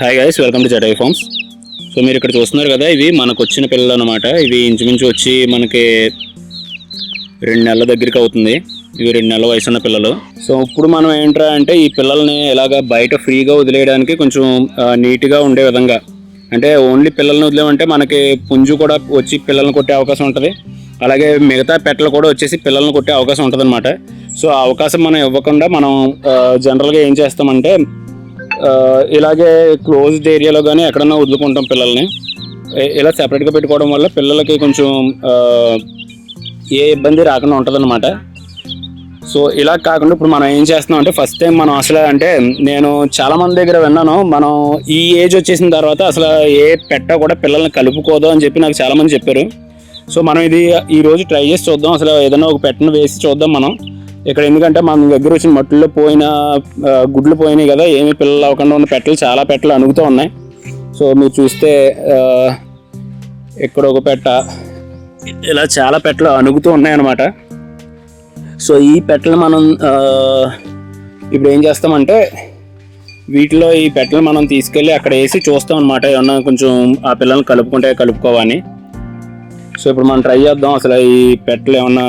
Hi guys welcome to Jatai farms so మీరు ఇక్కడ చూస్తున్నారు కదా ఇవి మనకు వచ్చిన పిల్లలు అనమాట ఇవి ఇంచుమించు వచ్చి మనకి రెండు నెలల దగ్గరికి అవుతుంది. ఇవి రెండు నెలల వయసు ఉన్న పిల్లలు. సో ఇప్పుడు మనం ఏంట్రా అంటే ఈ పిల్లల్ని ఇలాగ బయట ఫ్రీగా వదిలేయడానికి కొంచెం నీట్గా ఉండే విధంగా. అంటే ఓన్లీ పిల్లల్ని వదిలేమంటే మనకి పుంజు కూడా వచ్చి పిల్లల్ని కొట్టే అవకాశం ఉంటుంది. అలాగే మిగతా పెట్టలు కూడా వచ్చేసి పిల్లల్ని కొట్టే అవకాశం ఉంటుంది అనమాట సో ఆ అవకాశం మనం ఇవ్వకుండా మనం జనరల్గా ఏం చేస్తామంటే ఇలాగే క్లోజ్డ్ ఏరియాలో కానీ ఎక్కడన్నా వదులుకుంటాం పిల్లల్ని. ఇలా సెపరేట్గా పెట్టుకోవడం వల్ల పిల్లలకి కొంచెం ఏ ఇబ్బంది రాకుండా ఉంటుందన్నమాట. సో ఇలా కాకుండా ఇప్పుడు మనం ఏం చేస్తున్నాం అంటే ఫస్ట్ టైం మనం అసలు అంటే నేను చాలామంది దగ్గర విన్నాను మనం ఈ ఏజ్ వచ్చేసిన తర్వాత అసలు ఏ పెట్ట కూడా పిల్లల్ని కలుపుకోదు అని చెప్పి నాకు చాలామంది చెప్పారు. సో మనం ఇది ఈరోజు ట్రై చేసి చూద్దాం అసలు ఏదైనా ఒక పెట్టను వేసి చూద్దాం మనం. ఇక్కడ ఎందుకంటే మన దగ్గర వచ్చిన మట్టుల్లో పోయిన గుడ్లు పోయినాయి కదా ఏమి పిల్లలు అవ్వకుండా ఉన్న పెట్టలు చాలా పెట్టలు అణుగుతూ ఉన్నాయి. సో మీరు చూస్తే ఇక్కడ ఒక పెట్ట ఇలా చాలా పెట్టలు అణుగుతూ ఉన్నాయన్నమాట. సో ఈ పెట్టలు మనం ఇప్పుడు ఏం చేస్తామంటే వీటిలో ఈ పెట్టలు మనం తీసుకెళ్ళి అక్కడ వేసి చూస్తాం అనమాట ఏమన్నా కొంచెం ఆ పిల్లల్ని కలుపుకుంటే కలుపుకోవని. సో ఇప్పుడు మనం ట్రై చేద్దాం అసలు ఈ పెట్టలు ఏమన్నా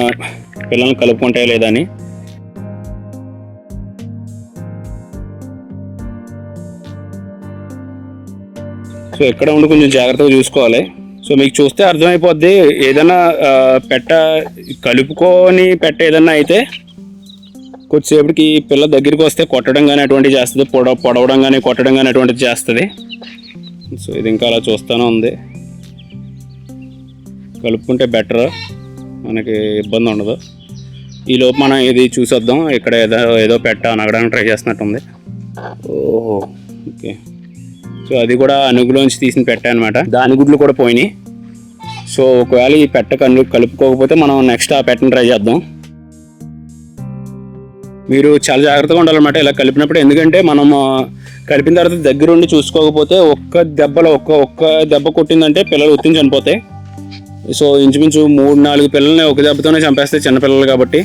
పిల్లల్ని కలుపుకుంటాయో లేదని సో ఎక్కడ ఉండి కొంచెం జాగ్రత్తగా చూసుకోవాలి. సో మీకు చూస్తే అర్థమైపోద్ది ఏదైనా పెట్ట కలుపుకొని పెట్ట ఏదైనా అయితే కొద్దిసేపటికి పిల్ల దగ్గరికి వస్తే కొట్టడం కానీ అటువంటివి చేస్తుంది పొడ పొడవడం కానీ కొట్టడం కానీ అటువంటిది చేస్తుంది. సో ఇది ఇంకా అలా చూస్తూనే ఉంది. కలుపుకుంటే బెటర్ మనకి ఇబ్బంది ఉండదు. ఈ లోపు మనం ఇది చూసొద్దాం ఇక్కడ ఏదో ఏదో పెట్ట అనగడానికి ట్రై చేస్తున్నట్టుంది. ఓహో ఓకే. సో అది కూడా అనుగులోంచి తీసిన పెట్ట అనమాట దాని గుడ్లు కూడా పోయినాయి. సో ఒకవేళ ఈ పెట్ట కలు కలుపుకోకపోతే మనం నెక్స్ట్ ఆ పెట్టను ట్రై చేద్దాం. మీరు చాలా జాగ్రత్తగా ఉండాలన్నమాట ఇలా కలిపినప్పుడు. ఎందుకంటే మనం కలిపిన తర్వాత దగ్గరుండి చూసుకోకపోతే ఒక్క దెబ్బలో ఒక్క ఒక్క దెబ్బ కొట్టిందంటే పిల్లలు ఉత్తిని చనిపోతాయి. సో ఇంచుమించు మూడు నాలుగు పిల్లల్ని ఒక దెబ్బతోనే చంపేస్తాయి చిన్నపిల్లలు కాబట్టి.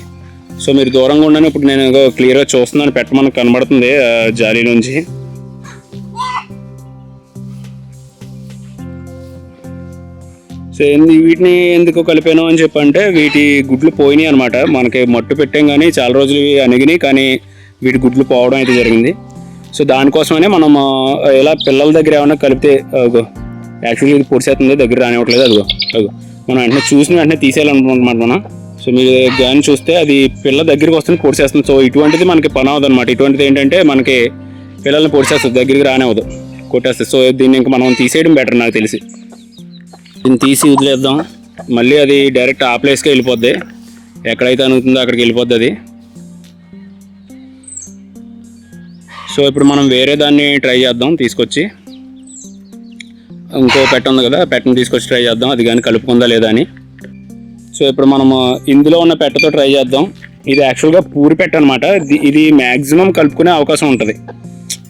సో మీరు దూరంగా ఉండని ఇప్పుడు నేను క్లియర్గా చూస్తున్నాను. పెట్ట మనకు కనబడుతుంది జాలీ నుంచి. సో వీటిని ఎందుకు కలిపాను అని చెప్పంటే వీటి గుడ్లు పోయినాయి అనమాట మనకి మట్టు పెట్టాం కానీ చాలా రోజులు అణిగినాయి కానీ వీటి గుడ్లు పోవడం అయితే జరిగింది. సో దానికోసమనే మనం ఎలా ఇలా పిల్లల దగ్గర ఏమైనా కలిపితే యాక్చువల్లీ ఇది పొడిసేస్తుంది దగ్గర రానివ్వట్లేదు అదిగో అదిగో. మనం వెంటనే చూసిన వెంటనే తీసేయాలనుకుంటున్నమాట మనం. సో మీరు కానీ చూస్తే అది పిల్ల దగ్గరికి వస్తుంది పొడిసేస్తుంది సో ఇటువంటిది మనకి పని అవ్వదు అనమాట ఇటువంటిది ఏంటంటే మనకి పిల్లల్ని పొడిచేస్తుంది దగ్గరికి రానివ్వదు కొట్టేస్తుంది. సో దీన్ని ఇంకా మనం తీసేయడం బెటర్ నాకు తెలిసి. దీన్ని తీసి వదిలేద్దాం. మళ్ళీ అది డైరెక్ట్ ఆ ప్లేస్కే వెళ్ళిపోద్ది. ఎక్కడైతే అనుకుందో అక్కడికి వెళ్ళిపోద్ది అది. సో ఇప్పుడు మనం వేరే దాన్ని ట్రై చేద్దాం తీసుకొచ్చి. ఇంకో పెట్ట ఉంది కదా పెట్టను పెట్టని తీసుకొచ్చి ట్రై చేద్దాం. అది కానీ కలుపుకుందా లేదా అని. సో ఇప్పుడు మనము ఇందులో ఉన్న పెట్టతో ట్రై చేద్దాం. ఇది యాక్చువల్గా పూరి పెట్ట అనమాట ఇది మ్యాక్సిమం కలుపుకునే అవకాశం ఉంటుంది.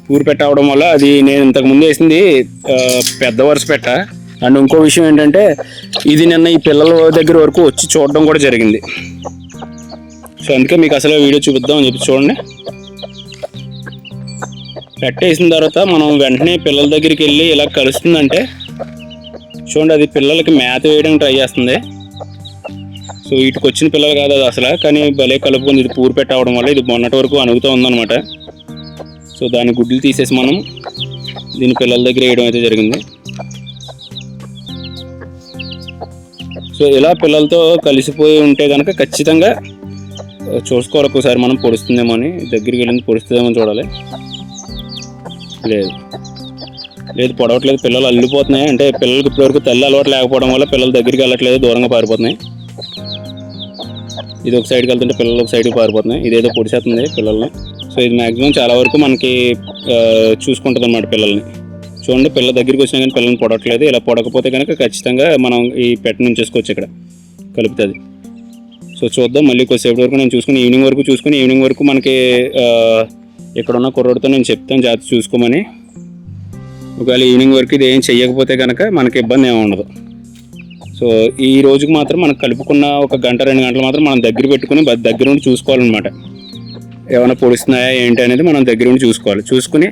పూరి పెట్ట అవడం వల్ల అది నేను ఇంతకు ముందు వేసింది పెద్ద వరుస పెట్ట అండ్ ఇంకో విషయం ఏంటంటే ఇది నిన్న ఈ పిల్లల దగ్గర వరకు వచ్చి చూడడం కూడా జరిగింది. సో అందుకే మీకు అసలు వీడియో చూపిద్దాం అని చెప్పి చూడండి. పెట్టేసిన తర్వాత మనం వెంటనే పిల్లల దగ్గరికి వెళ్ళి ఇలా కలుస్తుందంటే చూడండి అది పిల్లలకి మేత వేయడానికి ట్రై చేస్తుంది. సో వీటికి వచ్చిన పిల్లలు కాదు అది అసలు కానీ భలే కలుపుకొని ఇది పూరి పెట్ట అవడం వల్ల ఇది మొన్నటి వరకు అణుగుతూ ఉందన్నమాట. సో దాని గుడ్లు తీసేసి మనం దీని పిల్లల దగ్గర వేయడం అయితే జరిగింది. సో ఇలా పిల్లలతో కలిసిపోయి ఉంటే కనుక ఖచ్చితంగా చూసుకోవాలి ఒకసారి మనం పొడుస్తుందేమో అని దగ్గరికి వెళ్ళింది పొడుస్తుందేమో చూడాలి. లేదు. లేదు పొడవట్లేదు. పిల్లలు అల్లిపోతున్నాయి. అంటే పిల్లలకి ఇప్పటివరకు తల్లి అలవాటు లేకపోవడం వల్ల పిల్లల దగ్గరికి వెళ్ళట్లేదు దూరంగా పారిపోతున్నాయి. ఇది ఒక సైడ్కి వెళ్తుంటే పిల్లలు ఒక సైడ్కి పారిపోతున్నాయి. ఇదేదో పొడిచేస్తుంది పిల్లల్ని. సో ఇది మ్యాక్సిమం చాలా వరకు మనకి చూసుకుంటుంది అన్నమాట పిల్లల్ని. చూడండి పిల్లల దగ్గరికి వచ్చినా కానీ పిల్లల్ని పొడట్లేదు ఇలా పొడకపోతే కనుక ఖచ్చితంగా మనం ఈ పెట్ట నుంచి చేసుకోవచ్చు ఇక్కడ. కలుపుతుంది. సో చూద్దాం. మళ్ళీ కొద్దిసేపటి వరకు నేను చూసుకుని ఈవినింగ్ వరకు చూసుకుని ఈవినింగ్ వరకు మనకి ఇక్కడ ఉన్న కుర్రోడితో నేను చెప్తాను. జాగ్రత్త చూసుకోమని. ఒకవేళ ఈవినింగ్ వరకు ఇది ఏం చెయ్యకపోతే కనుక మనకి ఇబ్బంది ఏమి ఉండదు. సో ఈ రోజుకి మాత్రం మనం కలుపుకున్న ఒక గంట రెండు గంటలు మాత్రం మనం దగ్గర పెట్టుకుని దగ్గర ఉండి చూసుకోవాలన్నమాట. ఏమైనా పొడుస్తున్నాయా ఏంటి అనేది మనం దగ్గర ఉండి చూసుకోవాలి. చూసుకుని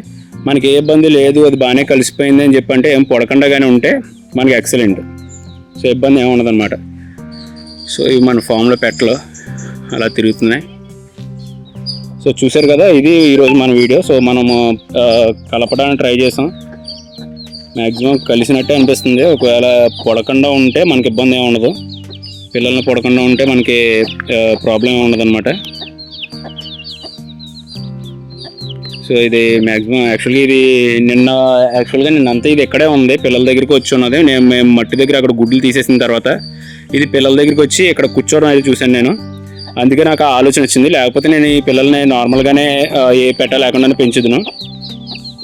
మనకి ఏ ఇబ్బంది లేదు అది బాగానే కలిసిపోయింది అని చెప్పంటే ఏం పొడకుండాగానే ఉంటే మనకి ఎక్సలెంట్ సో ఇబ్బంది ఏమి ఉండదన్నమాట. సో ఇవి మన ఫామ్లో పెట్టలు అలా తిరుగుతున్నాయి. సో చూసారు కదా ఇది ఈరోజు మన వీడియో. సో మనము కలపడానికి ట్రై చేసాం. మ్యాక్సిమం కలిసినట్టే అనిపిస్తుంది. ఒకవేళ పొడకుండా ఉంటే మనకి ఇబ్బంది ఏమి ఉండదు. పిల్లల్ని పొడకుండా ఉంటే మనకి ప్రాబ్లం ఏమి ఉండదు సో ఇది మ్యాక్సిమం యాక్చువల్గా ఇది నిన్న యాక్చువల్గా నిన్నంతా ఇది ఇక్కడే ఉంది. పిల్లల దగ్గరికి వచ్చి ఉన్నది. నేను మేము మట్టి దగ్గర అక్కడ గుడ్లు తీసేసిన తర్వాత ఇది పిల్లల దగ్గరికి వచ్చి ఇక్కడ కూర్చోవడం అయితే చూశాను నేను. అందుకే నాకు ఆ ఆలోచన వచ్చింది. లేకపోతే నేను ఈ పిల్లల్ని నార్మల్గానే ఏ పెట్ట లేకుండానే పెంచుదును.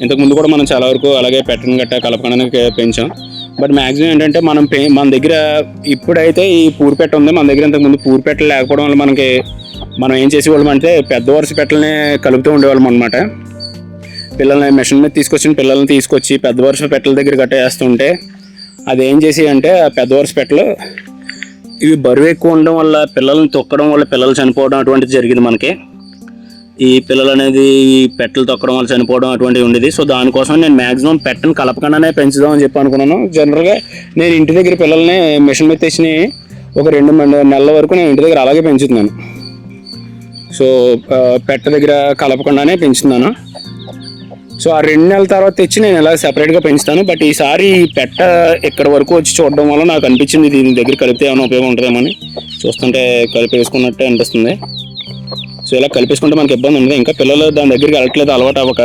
ఇంతకు ముందు కూడా మనం చాలా వరకు అలాగే పెట్టను గట్ట కలపకుండానే పెంచాం. బట్ మ్యాక్సిమం ఏంటంటే మనం పే మన దగ్గర ఇప్పుడైతే ఈ పూరి పెట్ట ఉంది. మన దగ్గర ఇంతకుముందు ముందు పెట్టలు లేకపోవడం వల్ల మనకి మనం ఏం చేసేవాళ్ళం అంటే పెద్ద వరుస పెట్టలనే కలుపుతూ ఉండేవాళ్ళం అనమాట పిల్లల్ని మెషిన్ మీద తీసుకొచ్చిన పిల్లల్ని తీసుకొచ్చి పెద్ద వరుస పెట్టల దగ్గర కట్టేస్తుంటే అది ఏం చేసి అంటే ఆ పెద్ద వరుస పెట్టలు ఇవి బరువు ఎక్కువ ఉండడం వల్ల పిల్లల్ని తొక్కడం వల్ల పిల్లలు చనిపోవడం అటువంటిది జరిగింది మనకి. ఈ పిల్లలు అనేది ఈ పెట్టలు తొక్కడం వల్ల చనిపోవడం అటువంటివి ఉండేది. సో దానికోసం నేను మాక్సిమం పెట్టను కలపకుండానే పెంచుదాం అని చెప్పి అనుకున్నాను. జనరల్గా నేను ఇంటి దగ్గర పిల్లల్ని మిషన్ మీద తెచ్చిన ఒక రెండు నెలల వరకు నేను ఇంటి దగ్గర అలాగే పెంచుతున్నాను. సో పెట్ట దగ్గర కలపకుండానే పెంచుతున్నాను. సో ఆ రెండు నెలల తర్వాత తెచ్చి నేను ఇలా సెపరేట్గా పెంచుతాను బట్ ఈసారి పెట్ట ఇక్కడ వరకు వచ్చి చూడడం వల్ల నాకు అనిపించింది దీని దగ్గర కలిపితే ఏమైనా ఉపయోగం ఉంటుందేమని చూస్తుంటే కలిపేసుకున్నట్టే అనిపిస్తుంది. సో ఇలా కలిపేసుకుంటే మనకి ఇబ్బంది ఉండదు. ఇంకా పిల్లలు దాని దగ్గరికి వెళ్ళట్లేదు అలవాటు అవ్వక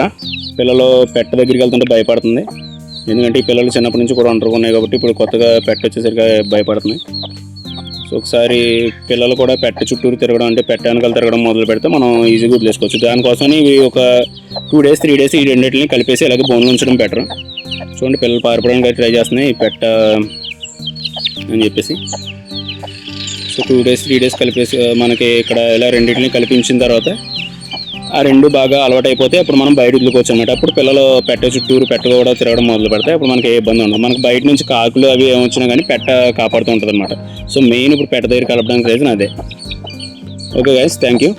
పిల్లలు పెట్ట దగ్గరికి వెళ్తుంటే భయపడుతుంది. ఎందుకంటే ఈ పిల్లలు చిన్నప్పటి నుంచి కూడా ఒంటరిగా ఉన్నాయి కాబట్టి ఇప్పుడు కొత్తగా పెట్ట వచ్చేసరికి భయపడుతుంది. సో ఒకసారి పిల్లలు కూడా పెట్ట చుట్టూరు తిరగడం అంటే పెట్ట వెనకాల తిరగడం మొదలు పెడితే మనం ఈజీగా వదిలేసుకోవచ్చు. దానికోసం ఇవి ఒక టూ డేస్ త్రీ డేస్ ఈ రెండింటిని కలిపేసి ఇలాగే బోన్లు ఉంచడం బెటర్ చూడండి పిల్లలు పారిపోవడానికి ట్రై చేస్తున్నాయి ఈ పెట్ట అని చెప్పేసి. So two days three days కలిపేసి మనకి ఇక్కడ ఇలా రెండింటిని కలిపించిన తర్వాత ఆ రెండు బాగా అలవాటు అయిపోతే అప్పుడు మనం బయట వదులుకోవచ్చు అనమాట అప్పుడు పిల్లలు పెట్ట చుట్టూరు పెట్ట కూడా తిరగడం మొదలు పెడితే అప్పుడు మనకి ఏ ఇబ్బంది ఉండదు. మనకి బయట నుంచి కాకులు అవి ఏమొచ్చినా కానీ పెట్ట కాపాడుతూ ఉంటుంది అనమాట సో మెయిన్ ఇప్పుడు పెట్ట దగ్గర కలపడానికి రీజన్ అదే. Okay guys thank you.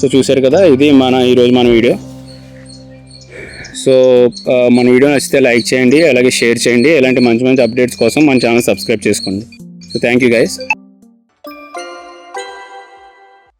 So చూశారు కదా ఇది మన ఈరోజు మన వీడియో. సో మన వీడియో నచ్చితే లైక్ చేయండి అలాగే షేర్ చేయండి. ఇలాంటి మంచి మంచి అప్డేట్స్ కోసం మన ఛానల్ సబ్స్క్రైబ్ చేసుకోండి. So thank you guys